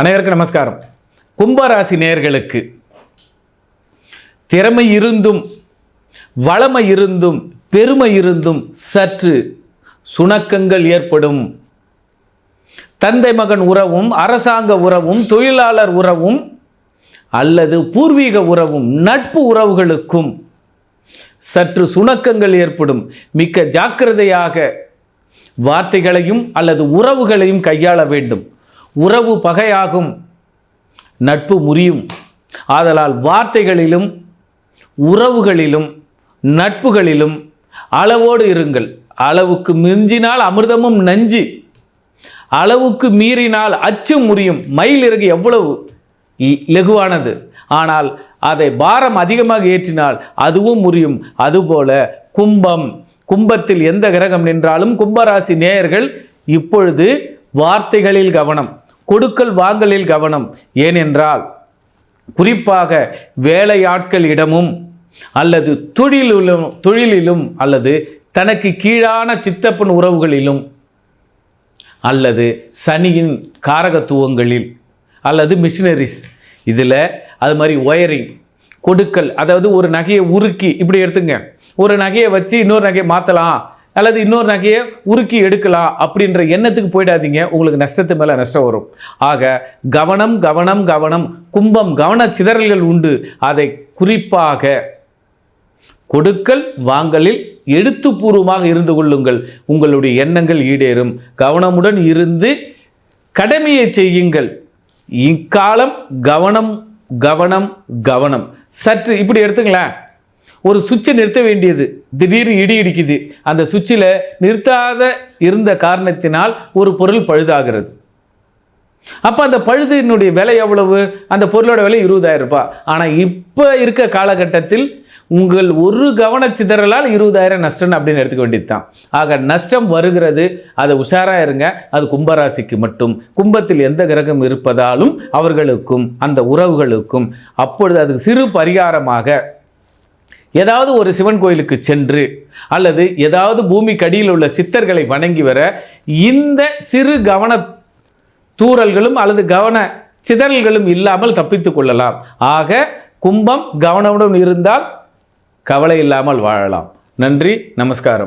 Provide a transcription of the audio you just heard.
அனைவருக்கும் நமஸ்காரம். கும்பராசி நேயர்களுக்கு திறமை இருந்தும் வளமை இருந்தும் பெருமை இருந்தும் சற்று சுணக்கங்கள் ஏற்படும். தந்தை மகன் உறவும் அரசாங்க உறவும் தொழிலாளர் உறவும் அல்லது பூர்வீக உறவும் நட்பு உறவுகளுக்கும் சற்று சுணக்கங்கள் ஏற்படும். மிக்க ஜாக்கிரதையாக வார்த்தைகளையும் அல்லது உறவுகளையும் கையாள வேண்டும். உறவு பகையாகும் நட்பு முறியும். ஆதலால் வார்த்தைகளிலும் உறவுகளிலும் நட்புகளிலும் அளவோடு இருங்கள். அளவுக்கு மிஞ்சினால் அமிர்தமும் நஞ்சு அளவுக்கு மீறினால் அச்சு முறியும். மயில் இறகு எவ்வளவு இ- லெகுவானது. ஆனால் அதை பாரம் அதிகமாக ஏற்றினால் அதுவும் முறியும். அதுபோல கும்பம் கும்பத்தில் எந்த கிரகம் நின்றாலும் கும்பராசி நேயர்கள் இப்பொழுது வார்த்தைகளில் கவனம். கொடுக்கல் வாங்கலில் கவனம். ஏனென்றால் குறிப்பாக வேலையாட்களிடமும் அல்லது தொழிலிலும் தொழிலிலும் அல்லது தனக்கு கீழான சித்தப்பன் உறவுகளிலும் அல்லது சனியின் காரகத்துவங்களில் அல்லது மிஷினரிஸ் இதில் அது மாதிரி ஒயரிங் கொடுக்கல் அதாவது ஒரு நகையை உருக்கி இப்படி எடுத்துங்க. ஒரு நகையை வச்சு இன்னொரு நகையை மாற்றலாம் அல்லது இன்னொரு நகையை உருக்கி எடுக்கலாம் அப்படின்ற எண்ணத்துக்கு போயிடாதீங்க. உங்களுக்கு நஷ்டத்து மேலே நஷ்டம் வரும். ஆக கவனம் கவனம் கவனம் கும்பம் கவன சிதறல்கள் உண்டு. அதை குறிப்பாக கொடுக்கல் வாங்கலில் எழுத்துப்பூர்வமாக இருந்து கொள்ளுங்கள். உங்களுடைய எண்ணங்கள் ஈடேறும். கவனமுடன் இருந்து கடமையை செய்யுங்கள். இக்காலம் கவனம் கவனம் கவனம். சற்று இப்படி எடுத்துங்களேன். ஒரு சுவிட்சை நிறுத்த வேண்டியது. திடீர் இடி இடிக்குது. அந்த சுவிட்சில் நிறுத்தாத இருந்த காரணத்தினால் ஒரு பொருள் பழுதாகிறது. அப்போ அந்த பழுதினுடைய விலை எவ்வளவு? அந்த பொருளோட விலை இருபதாயிரம் ரூபாய். ஆனால் இப்போ இருக்க காலகட்டத்தில் உங்கள் ஒரு கவனச்சிதறலால் இருபதாயிரம் நஷ்டம் அப்படின்னு எடுத்துக்க வேண்டியது தான் ஆக நஷ்டம் வருகிறது. அதை உஷாராக இருங்க. அது கும்பராசிக்கு மட்டும். கும்பத்தில் எந்த கிரகம் இருப்பதாலும் அவர்களுக்கும் அந்த உறவுகளுக்கும் அப்பொழுது அதுக்கு சிறு பரிகாரமாக ஏதாவது ஒரு சிவன் கோயிலுக்கு சென்று அல்லது ஏதாவது பூமிக்கு அடியில் உள்ள சித்தர்களை வணங்கி வர இந்த சிறு கவன தூறல்களும் அல்லது கவன சிதறல்களும் இல்லாமல் தப்பித்து கொள்ளலாம். ஆக கும்பம் கவனமுடன் இருந்தால் கவலை இல்லாமல் வாழலாம். நன்றி நமஸ்காரம்.